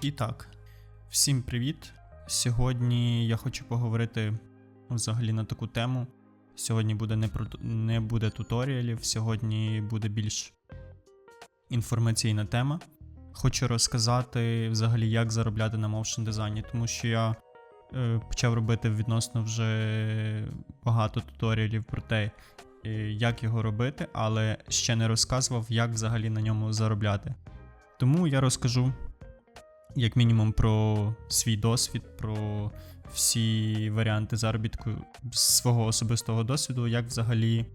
І так, всім привіт. Сьогодні я хочу поговорити взагалі на таку тему. Сьогодні буде не, про, не буде туторіалів, сьогодні буде більш інформаційна тема. Хочу розказати взагалі, як заробляти на моушн дизайні, тому що я е, почав робити відносно вже багато туторіалів про те, е, як його робити, але ще не розказував, як взагалі на ньому заробляти. Тому я розкажу як мінімум про свій досвід, про всі варіанти заробітку з свого особистого досвіду, як взагалі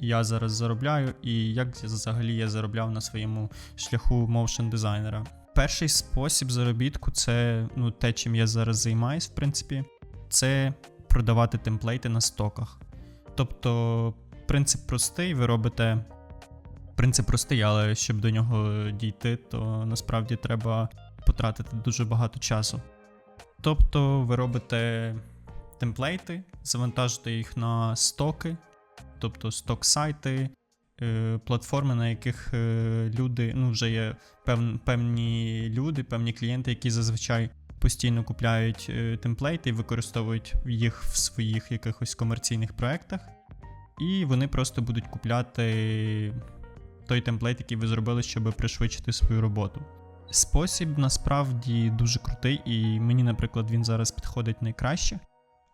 я зараз заробляю, і як взагалі я заробляв на своєму шляху моушн дизайнера. Перший спосіб заробітку це ну, те, чим я зараз займаюсь, в принципі, це продавати темплейти на стоках. Тобто, принцип простий, ви робите. Принцип простий, але щоб до нього дійти, то насправді треба потратити дуже багато часу. Тобто ви робите темплейти, завантажуєте їх на стоки, тобто сток-сайти, е, платформи, на яких е, люди, ну вже є певні люди, певні клієнти, які зазвичай постійно купляють е, темплейти і використовують їх в своїх якихось комерційних проєктах. І вони просто будуть купляти той темплейт, який ви зробили, щоб пришвидшити свою роботу. Спосіб насправді дуже крутий, і мені, наприклад, він зараз підходить найкраще.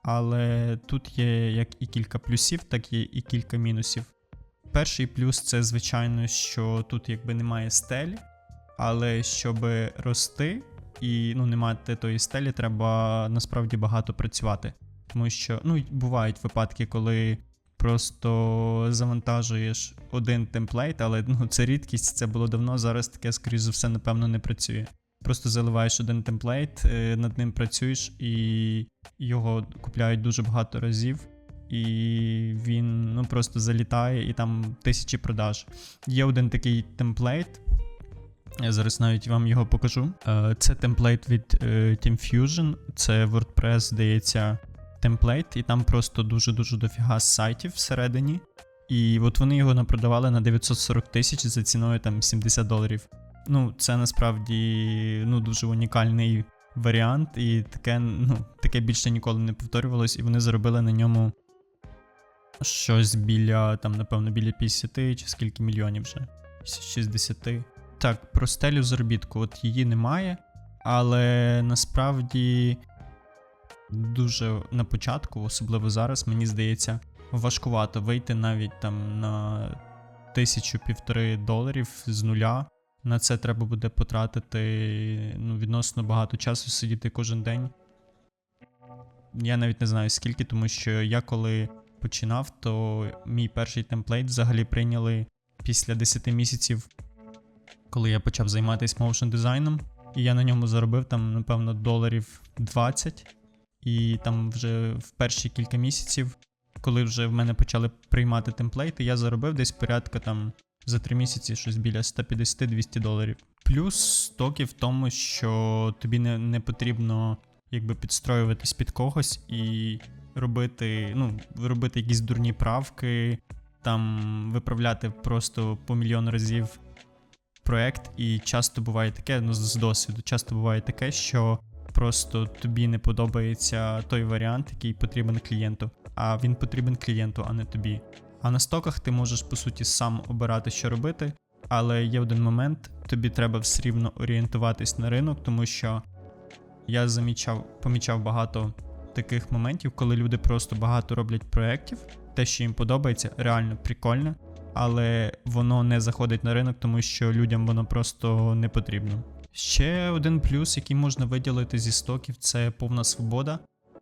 Але тут є як і кілька плюсів, так є і кілька мінусів. Перший плюс це, звичайно, що тут якби немає стелі, але щоб рости і ну, не мати тої стелі, треба насправді багато працювати. Тому що ну, бувають випадки, коли просто завантажуєш один темплейт, але ну, це рідкість, це було давно. Зараз таке, скоріш за все, напевно, не працює. Просто заливаєш один темплейт, е, над ним працюєш, і його купляють дуже багато разів. І він ну, просто залітає і там тисячі продаж. Є один такий темплейт. Я зараз навіть вам його покажу. Е, Це темплейт від е, Team Fusion, це WordPress, здається, темплейт, і там просто дуже-дуже дофіга сайтів всередині. І от вони його напродавали на 940 тисяч за ціною там 70 доларів. Ну, це насправді ну, дуже унікальний варіант, і таке ну, таке більше ніколи не повторювалось, і вони заробили на ньому щось біля, там, напевно, біля 50 чи скільки мільйонів вже. 60. Так, про стелю заробітку, от її немає, але насправді дуже на початку, особливо зараз, мені здається, важкувато вийти навіть там на тисячу-півтори доларів з нуля. На це треба буде потратити ну, відносно багато часу сидіти кожен день. Я навіть не знаю скільки, тому що я коли починав, то мій перший темплейт взагалі прийняли після 10 місяців, коли я почав займатися моушн дизайном. І я на ньому заробив там, напевно, доларів 20. І там вже в перші кілька місяців, коли вже в мене почали приймати темплейти, я заробив десь порядка там за 3 місяці щось біля 150-200 доларів. Плюс стоки в тому, що тобі не, не потрібно якби підстроюватись під когось і робити, ну, робити якісь дурні правки, там виправляти просто по мільйон разів проект. І часто буває таке, ну з досвіду, часто буває таке, що просто тобі не подобається той варіант, який потрібен клієнту, а він потрібен клієнту, а не тобі. А на стоках ти можеш по суті сам обирати, що робити, але є один момент, тобі треба все рівно орієнтуватись на ринок, тому що я замічав, помічав багато таких моментів, коли люди просто багато роблять проєктів, те, що їм подобається, реально прикольно, але воно не заходить на ринок, тому що людям воно просто не потрібно. Ще один плюс, який можна виділити зі стоків, це повна свобода.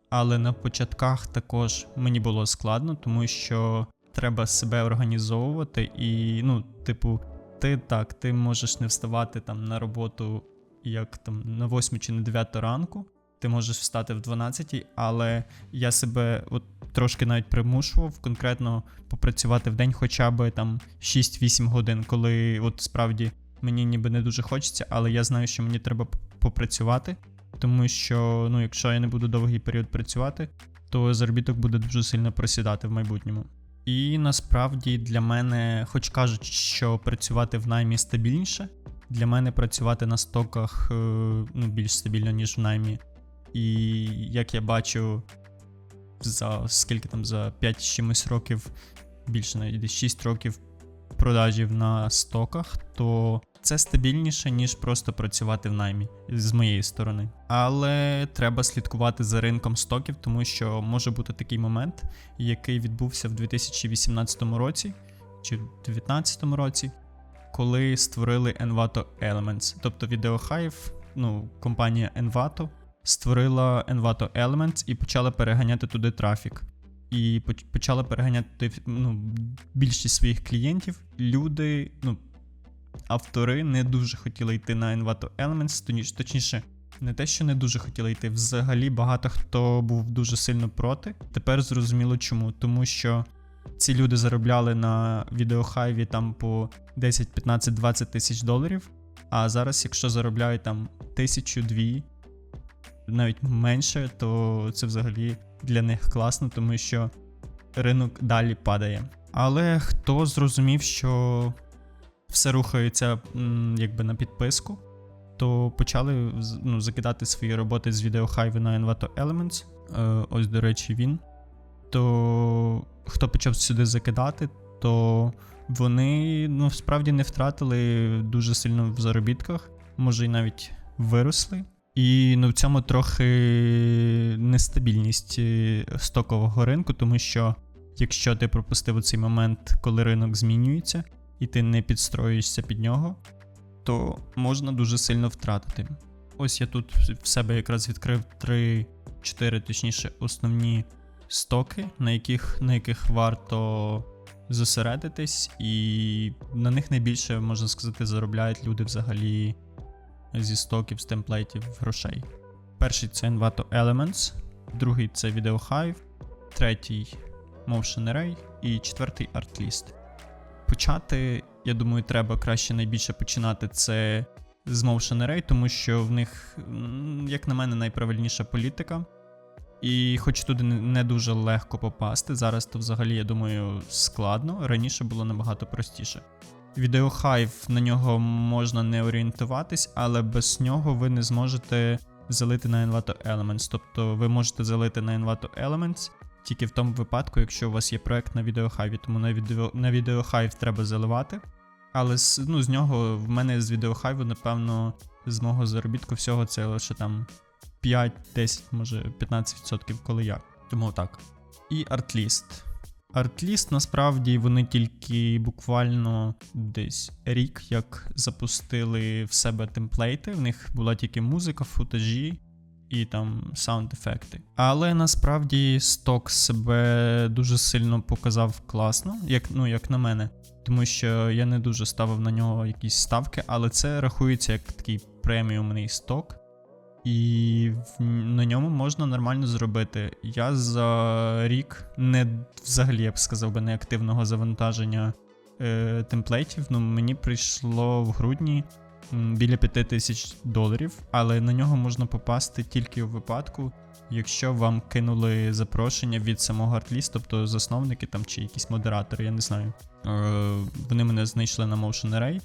Але на початках також мені було складно, тому що треба себе організовувати, і, ну, типу, ти так, ти можеш не вставати там на роботу як там на 8 чи на 9 ранку. Ти можеш встати в 12, але я себе от трошки навіть примушував конкретно попрацювати в день хоча б там 6-8 годин, коли от справді мені ніби не дуже хочеться, але я знаю, що мені треба попрацювати, тому що ну, якщо я не буду довгий період працювати, то заробіток буде дуже сильно просідати в майбутньому. І насправді для мене, хоч кажуть, що працювати в наймі стабільніше, Для мене працювати на стоках е, ну, більш стабільно, ніж в наймі. І як я бачу, за скільки там за 5 чимось років, більше навіть 6 років продажів на стоках, то це стабільніше, ніж просто працювати в наймі з моєї сторони. Але треба слідкувати за ринком стоків, тому що може бути такий момент, який відбувся в 2018 році чи в 2019 році, коли створили Envato Elements. Тобто Videohive, ну, компанія Envato, створила Envato Elements і почала переганяти туди трафік. І поч- почала переганяти ну, більшість своїх клієнтів. Люди, ну, автори не дуже хотіли йти на Envato Elements, точніше, не те, що не дуже хотіли йти. Взагалі багато хто був дуже сильно проти. Тепер зрозуміло чому. Тому що ці люди заробляли на відеохайві там по 10, 15, 20 тисяч доларів. А зараз, якщо заробляють там тисячу, дві, навіть менше, то це взагалі для них класно, тому що ринок далі падає. Але хто зрозумів, що все рухається якби на підписку, то почали ну, закидати свої роботи з відеохайви на Envato Elements. Е, ось, до речі, він. То хто почав сюди закидати, то вони ну, справді не втратили дуже сильно в заробітках, може й навіть виросли. І ну, в цьому трохи нестабільність е, стокового ринку, тому що якщо ти пропустив цей момент, коли ринок змінюється, і ти не підстроюєшся під нього, то можна дуже сильно втратити. Ось я тут в себе якраз відкрив 3-4, точніше, основні стоки, на яких, на яких варто зосередитись, і на них найбільше, можна сказати, заробляють люди взагалі зі стоків, з темплейтів грошей. Перший це Envato Elements, другий це VideoHive, третій Motion Array і четвертий Artlist. Почати, я думаю, треба краще найбільше починати це з Motion Array, тому що в них, як на мене, найправильніша політика. І хоч туди не дуже легко попасти, зараз то взагалі, я думаю, складно. Раніше було набагато простіше. Відеохайв на нього можна не орієнтуватись, але без нього ви не зможете залити на Envato Elements. Тобто ви можете залити на Envato Elements тільки в тому випадку, якщо у вас є проект на відеохайві, тому на відео на відеохайв треба заливати. Але з, ну, з нього в мене з відеохайву, напевно, з мого заробітку всього це лише там 5, 10, може 15%, коли як. Тому так. І Artlist. Artlist насправді вони тільки буквально десь рік як запустили в себе темплейти. В них була тільки музика, футажі і там саунд-ефекти. Але насправді сток себе дуже сильно показав класно, як, ну, як на мене. Тому що я не дуже ставив на нього якісь ставки, але це рахується як такий преміумний сток. І на ньому можна нормально зробити. Я за рік не взагалі я б сказав би неактивного завантаження е, темплейтів. Ну мені прийшло в грудні біля 5 тисяч доларів, але на нього можна попасти тільки у випадку, якщо вам кинули запрошення від самого артліст, тобто засновники там чи якісь модератори, я не знаю. Е, вони мене знайшли на Motion Array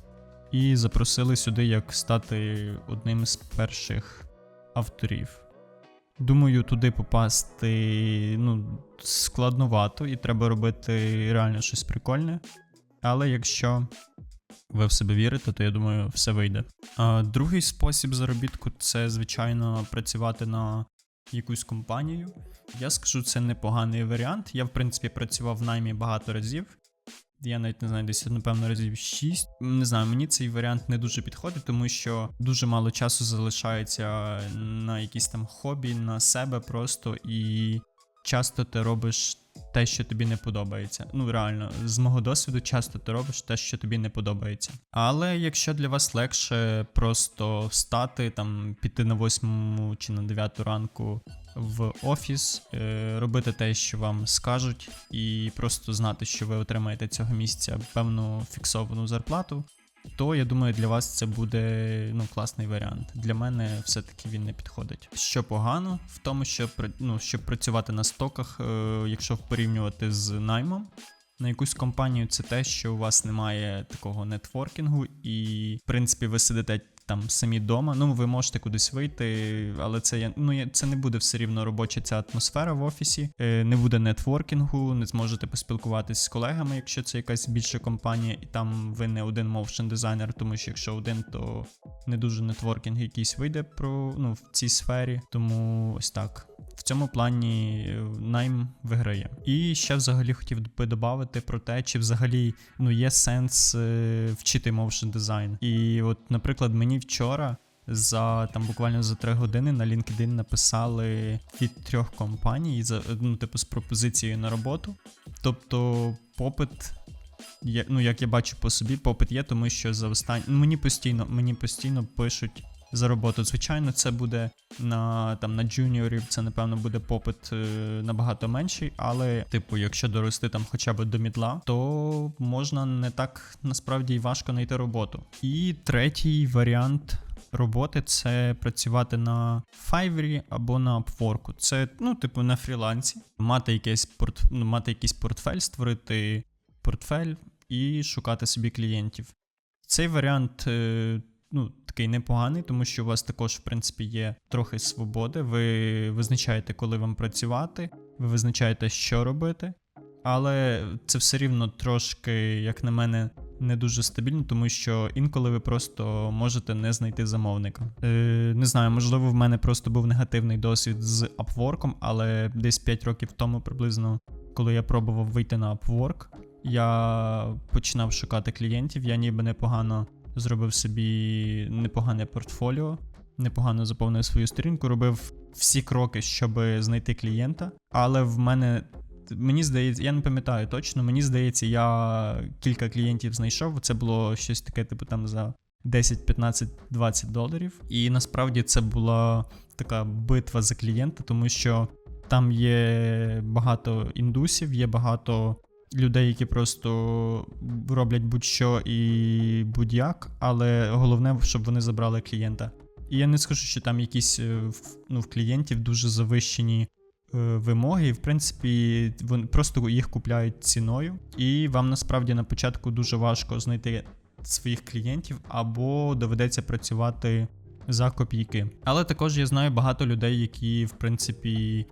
і запросили сюди як стати одним з перших авторів. Думаю, туди попасти ну, складновато і треба робити реально щось прикольне. Але якщо ви в себе вірите, то я думаю, все вийде. А, другий спосіб заробітку це, звичайно, працювати на якусь компанію. Я скажу, це непоганий варіант. Я, в принципі, працював в наймі багато разів. Я навіть не знаю, десь напевно разів 6. Не знаю, мені цей варіант не дуже підходить, тому що дуже мало часу залишається на якісь там хобі, на себе просто, і часто ти робиш те, що тобі не подобається. Ну реально, з мого досвіду, часто ти робиш те, що тобі не подобається. Але якщо для вас легше просто встати, там піти на 8 чи на 9 ранку в офіс, е, робити те, що вам скажуть, і просто знати, що ви отримаєте цього місяця певну фіксовану зарплату, то я думаю, для вас це буде ну, класний варіант. Для мене все-таки він не підходить. Що погано в тому, що при- ну, щоб працювати на стоках, е, якщо порівнювати з наймом. на якусь компанію це те, що у вас немає такого нетворкінгу, і в принципі ви сидите там самі вдома. Ну, ви можете кудись вийти, але це я- ну, це не буде все рівно робоча ця атмосфера в офісі. Е, Не буде нетворкінгу, не зможете поспілкуватись з колегами, якщо це якась більша компанія, і там ви не один мовшен дизайнер, тому що якщо один, то не дуже нетворкінг якийсь вийде про ну в цій сфері. Тому ось так. В цьому плані е, найм виграє. І ще взагалі хотів би додати про те, чи взагалі ну є сенс е, вчити моушен дизайн. І от, наприклад, мені вчора. За там буквально за три години на LinkedIn написали від трьох компаній за ну, типу, з пропозицією на роботу. Тобто, попит, є, ну як я бачу по собі, попит є, тому що за останні ну, мені постійно, мені постійно пишуть за роботу. Звичайно, це буде на там на джуніорів, це напевно буде попит е, набагато менший, але, типу, якщо дорости там хоча б до мідла, то можна не так насправді важко знайти роботу. І третій варіант. Роботи це працювати на Fiverr або на Upwork. Це, ну, типу, на фрілансі, мати якийсь порт, ну, мати якийсь портфель, створити портфель і шукати собі клієнтів. Цей варіант е, ну, такий непоганий, тому що у вас також, в принципі, є трохи свободи. Ви визначаєте, коли вам працювати, ви визначаєте, що робити. Але це все рівно трошки, як на мене, не дуже стабільно, тому що інколи ви просто можете не знайти замовника. Е, не знаю, можливо, в мене просто був негативний досвід з Upwork, але десь 5 років тому приблизно, коли я пробував вийти на Upwork, я починав шукати клієнтів, я ніби непогано зробив собі непогане портфоліо, непогано заповнив свою сторінку, робив всі кроки, щоб знайти клієнта. Але в мене мені здається, я не пам'ятаю точно, мені здається, я кілька клієнтів знайшов. Це було щось таке, типу там за 10, 15, 20 доларів. І насправді це була така битва за клієнта, тому що там є багато індусів, є багато людей, які просто роблять будь-що і будь-як, але головне, щоб вони забрали клієнта. І я не скажу, що там якісь е, ну, в клієнтів дуже завищені е, вимоги, і в принципі вони просто їх купляють ціною, і вам насправді на початку дуже важко знайти своїх клієнтів або доведеться працювати за копійки. Але також я знаю багато людей, які в принципі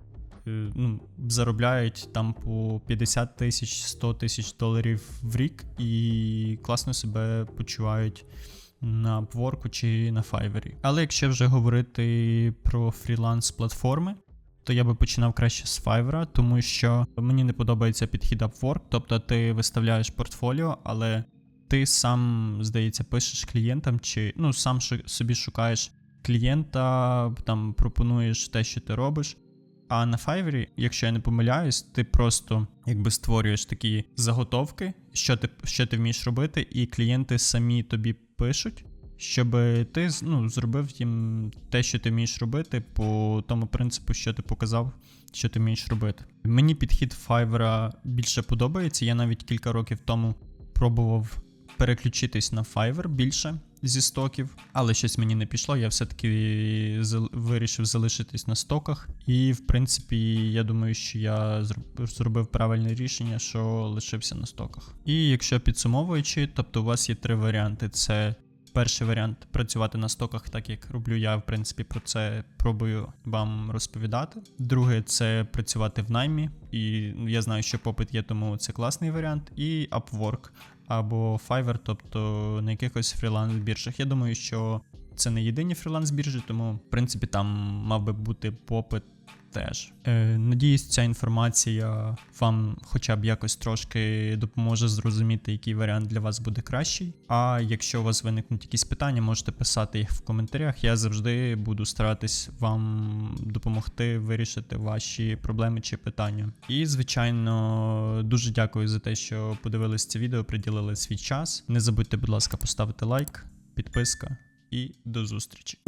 ну, заробляють там по 50 тисяч 100 тисяч доларів в рік і класно себе почувають на Upwork чи на Fiverr. Але якщо вже говорити про фріланс-платформи, то я би починав краще з Fiverr, тому що мені не подобається підхід Upwork, тобто ти виставляєш портфоліо, але ти сам, здається, пишеш клієнтам, чи ну сам собі шукаєш клієнта, там пропонуєш те, що ти робиш. А на Fiverr, якщо я не помиляюсь, ти просто якби створюєш такі заготовки, що ти, що ти вмієш робити, і клієнти самі тобі пишуть, щоб ти ну, зробив їм те, що ти вмієш робити, по тому принципу, що ти показав, що ти вмієш робити. Мені підхід Fiverr більше подобається. Я навіть кілька років тому пробував переключитись на Fiverr більше зі стоків, але щось мені не пішло. Я все-таки вирішив залишитись на стоках. І, в принципі, я думаю, що я зробив правильне рішення, що лишився на стоках. І якщо підсумовуючи, тобто у вас є три варіанти: це перший варіант працювати на стоках, так як роблю я, в принципі, про це пробую вам розповідати. Друге, це працювати в наймі, і ну, я знаю, що попит є, тому це класний варіант. І Upwork або Fiverr, тобто на якихось фріланс-біржах. Я думаю, що це не єдині фріланс-біржі, тому в принципі там мав би бути попит теж. Е, надіюсь, ця інформація вам хоча б якось трошки допоможе зрозуміти, який варіант для вас буде кращий. А якщо у вас виникнуть якісь питання, можете писати їх в коментарях. Я завжди буду старатись вам допомогти вирішити ваші проблеми чи питання. І, звичайно, дуже дякую за те, що подивились це відео, приділили свій час. Не забудьте, будь ласка, поставити лайк, підписка і до зустрічі.